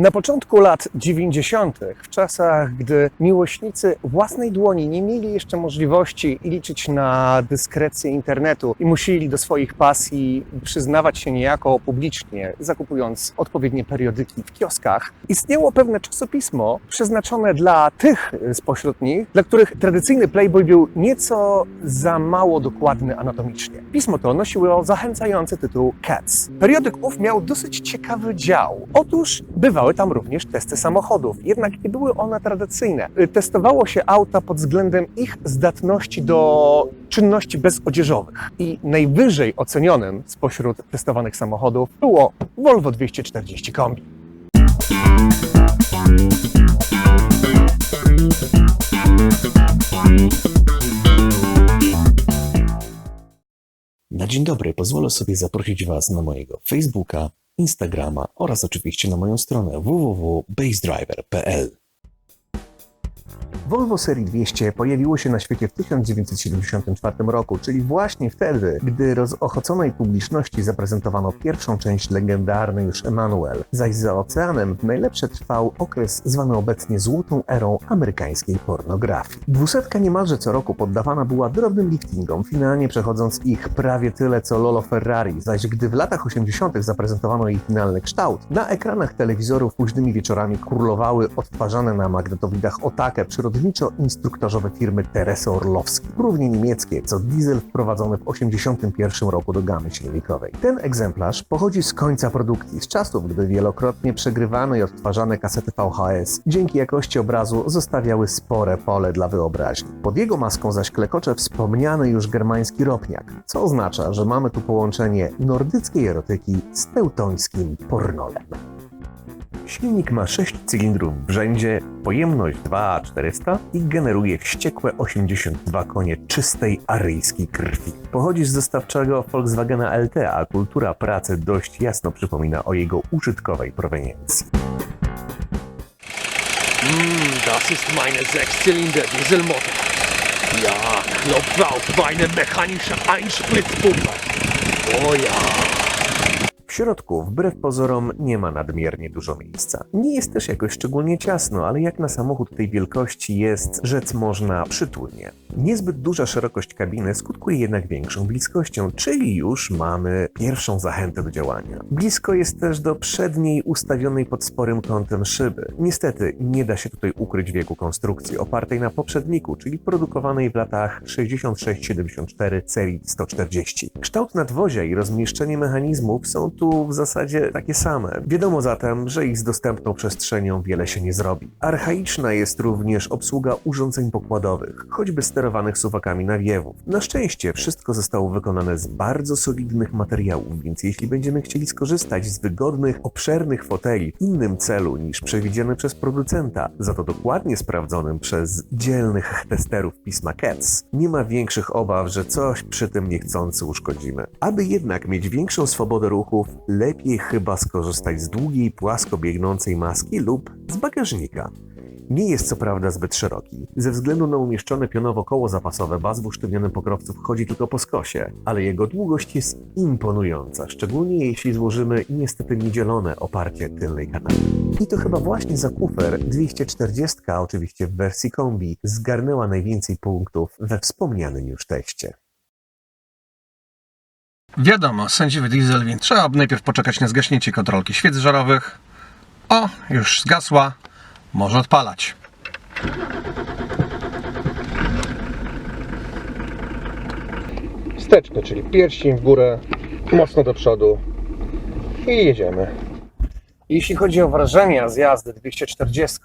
Na początku lat 90., w czasach, gdy miłośnicy własnej dłoni nie mieli jeszcze możliwości liczyć na dyskrecję internetu i musieli do swoich pasji przyznawać się niejako publicznie, zakupując odpowiednie periodyki w kioskach, istniało pewne czasopismo przeznaczone dla tych spośród nich, dla których tradycyjny Playboy był nieco za mało dokładny anatomicznie. Pismo to nosiło zachęcający tytuł Cats. Periodyk ów miał dosyć ciekawy dział. Otóż bywały tam również testy samochodów, jednak nie były one tradycyjne. Y, Testowało się auta pod względem ich zdatności do czynności bezodzieżowych. I najwyżej ocenionym spośród testowanych samochodów było Volvo 240 Kombi. Na dzień dobry pozwolę sobie zaprosić Was na mojego Facebooka, Instagrama oraz oczywiście na moją stronę www.basedriver.pl. Volvo serii 200 pojawiło się na świecie w 1974 roku, czyli właśnie wtedy, gdy rozochoconej publiczności zaprezentowano pierwszą część legendarnej już Emanuel, zaś za oceanem najlepsze trwał okres zwany obecnie złotą erą amerykańskiej pornografii. Dwusetka niemalże co roku poddawana była drobnym liftingom, finalnie przechodząc ich prawie tyle co Lolo Ferrari, zaś gdy w latach 80. zaprezentowano jej finalny kształt, na ekranach telewizorów późnymi wieczorami królowały odtwarzane na magnetowidach Otake przyrodniczo-instruktorzowe firmy Teresy Orlowski, równie niemieckie co diesel wprowadzony w 81 roku do gamy silnikowej. Ten egzemplarz pochodzi z końca produkcji, z czasów, gdy wielokrotnie przegrywane i odtwarzane kasety VHS dzięki jakości obrazu zostawiały spore pole dla wyobraźni. Pod jego maską zaś klekocze wspomniany już germański ropniak, co oznacza, że mamy tu połączenie nordyckiej erotyki z teutońskim pornolem. Silnik ma 6 cylindrów w rzędzie, pojemność 2400 i generuje wściekłe 82 konie czystej aryjskiej krwi. Pochodzi z dostawczego Volkswagena LT, a kultura pracy dość jasno przypomina o jego użytkowej proweniencji. Mm, das ist meine Sechszylinder Dieselmotor. Ja, klopft auf meine mechanische Einspritzpumpe. Oh ja. W środku, wbrew pozorom, nie ma nadmiernie dużo miejsca. Nie jest też jakoś szczególnie ciasno, ale jak na samochód tej wielkości jest, rzec można, przytulnie. Niezbyt duża szerokość kabiny skutkuje jednak większą bliskością, czyli już mamy pierwszą zachętę do działania. Blisko jest też do przedniej ustawionej pod sporym kątem szyby. Niestety nie da się tutaj ukryć wieku konstrukcji opartej na poprzedniku, czyli produkowanej w latach 66-74 serii 140. Kształt nadwozia i rozmieszczenie mechanizmów są tu w zasadzie takie same. Wiadomo zatem, że ich z dostępną przestrzenią wiele się nie zrobi. Archaiczna jest również obsługa urządzeń pokładowych, choćby sterowanych suwakami nawiewów. Na szczęście wszystko zostało wykonane z bardzo solidnych materiałów, więc jeśli będziemy chcieli skorzystać z wygodnych, obszernych foteli w innym celu niż przewidziany przez producenta, za to dokładnie sprawdzonym przez dzielnych testerów pisma CATS, nie ma większych obaw, że coś przy tym niechcący uszkodzimy. Aby jednak mieć większą swobodę ruchów, lepiej chyba skorzystać z długiej, płasko biegnącej maski lub z bagażnika. Nie jest co prawda zbyt szeroki. Ze względu na umieszczone pionowo koło zapasowe baz w usztywnionym pokrowcu wchodzi tylko po skosie, ale jego długość jest imponująca, szczególnie jeśli złożymy niestety niedzielone oparcie tylnej kanapy. I to chyba właśnie za kufer 240, oczywiście w wersji kombi, zgarnęła najwięcej punktów we wspomnianym już teście. Wiadomo, sędziwy diesel, więc trzeba najpierw poczekać na zgaśnięcie kontrolki świec żarowych. O, już zgasła. Może odpalać. Wsteczny, czyli pierścień w górę, mocno do przodu i jedziemy. Jeśli chodzi o wrażenia z jazdy 240,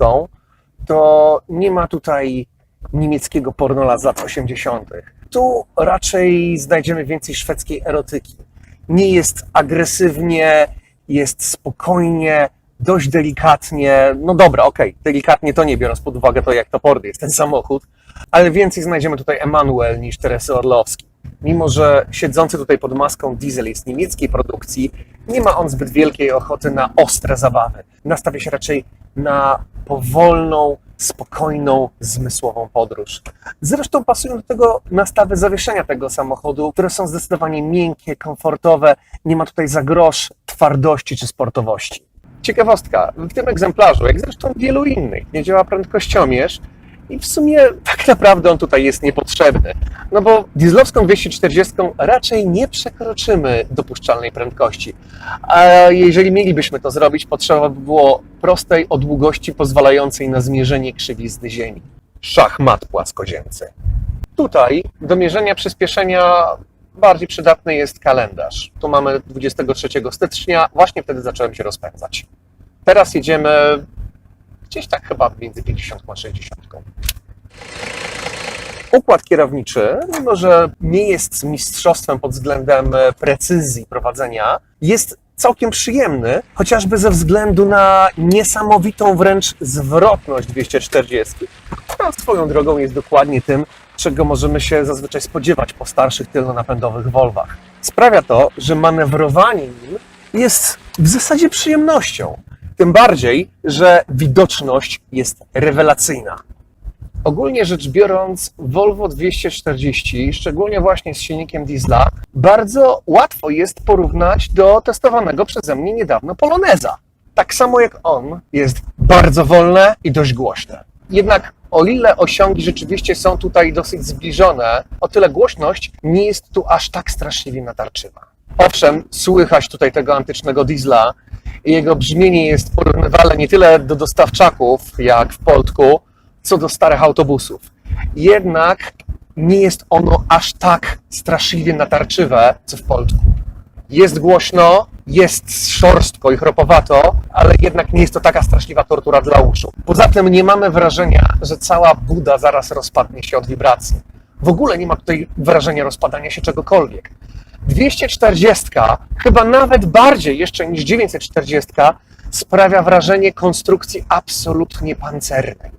to nie ma tutaj niemieckiego pornola z lat 80. Tu raczej znajdziemy więcej szwedzkiej erotyki. Nie jest agresywnie, jest spokojnie, dość delikatnie. No dobra, okej, delikatnie to nie, biorąc pod uwagę to, jak toporny jest ten samochód, ale więcej znajdziemy tutaj Emanuel niż Teresy Orlowski. Mimo, że siedzący tutaj pod maską diesel jest niemieckiej produkcji, nie ma on zbyt wielkiej ochoty na ostre zabawy. Nastawia się raczej na powolną, spokojną, zmysłową podróż. Zresztą pasują do tego nastawy zawieszenia tego samochodu, które są zdecydowanie miękkie, komfortowe. Nie ma tutaj za grosz twardości czy sportowości. Ciekawostka, w tym egzemplarzu, jak zresztą wielu innych, nie działa prędkościomierz i w sumie tak naprawdę on tutaj jest niepotrzebny. No bo dieslowską 240 raczej nie przekroczymy dopuszczalnej prędkości. A jeżeli mielibyśmy to zrobić, potrzeba by było prostej odługości pozwalającej na zmierzenie krzywizny Ziemi. Szachmat płaskoziemcy. Tutaj do mierzenia przyspieszenia bardziej przydatny jest kalendarz. Tu mamy 23 stycznia, właśnie wtedy zacząłem się rozpędzać. Teraz jedziemy gdzieś tak chyba między 50 a 60. Układ kierowniczy, mimo że nie jest mistrzostwem pod względem e, precyzji prowadzenia, jest całkiem przyjemny, chociażby ze względu na niesamowitą wręcz zwrotność 240. która swoją drogą jest dokładnie tym, czego możemy się zazwyczaj spodziewać po starszych tylnonapędowych Volvach. Sprawia to, że manewrowanie nim jest w zasadzie przyjemnością. Tym bardziej, że widoczność jest rewelacyjna. Ogólnie rzecz biorąc, Volvo 240, szczególnie właśnie z silnikiem diesla, bardzo łatwo jest porównać do testowanego przeze mnie niedawno Poloneza. Tak samo jak on, jest bardzo wolne i dość głośne. Jednak o ile osiągi rzeczywiście są tutaj dosyć zbliżone, o tyle głośność nie jest tu aż tak straszliwie natarczywa. Owszem, słychać tutaj tego antycznego diesla i jego brzmienie jest porównywalne nie tyle do dostawczaków, jak w Poltku, co do starych autobusów. Jednak nie jest ono aż tak straszliwie natarczywe, co w Poltku. Jest głośno, jest szorstko i chropowato, ale jednak nie jest to taka straszliwa tortura dla uszu. Poza tym nie mamy wrażenia, że cała buda zaraz rozpadnie się od wibracji. W ogóle nie ma tutaj wrażenia rozpadania się czegokolwiek. 240, chyba nawet bardziej jeszcze niż 940, sprawia wrażenie konstrukcji absolutnie pancernej.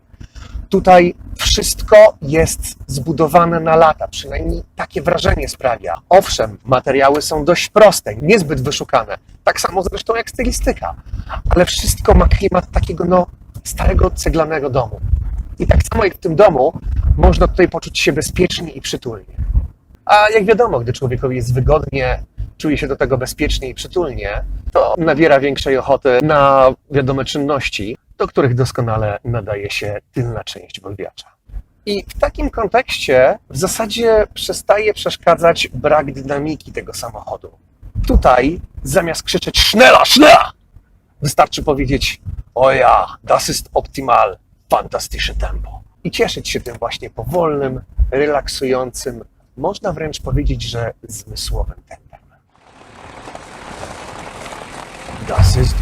Tutaj wszystko jest zbudowane na lata, przynajmniej takie wrażenie sprawia. Owszem, materiały są dość proste, niezbyt wyszukane, tak samo zresztą jak stylistyka, ale wszystko ma klimat takiego no, starego ceglanego domu. I tak samo jak w tym domu, można tutaj poczuć się bezpiecznie i przytulnie. A jak wiadomo, gdy człowiekowi jest wygodnie, czuje się do tego bezpiecznie i przytulnie, to nabiera większej ochoty na wiadome czynności, do których doskonale nadaje się tylna część wolwiacza. I w takim kontekście w zasadzie przestaje przeszkadzać brak dynamiki tego samochodu. Tutaj zamiast krzyczeć Schnella, Schnella! Wystarczy powiedzieć O ja, das ist optimal, fantastyczne tempo. I cieszyć się tym właśnie powolnym, relaksującym, można wręcz powiedzieć, że zmysłowym tempem. Das ist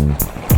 Thank you.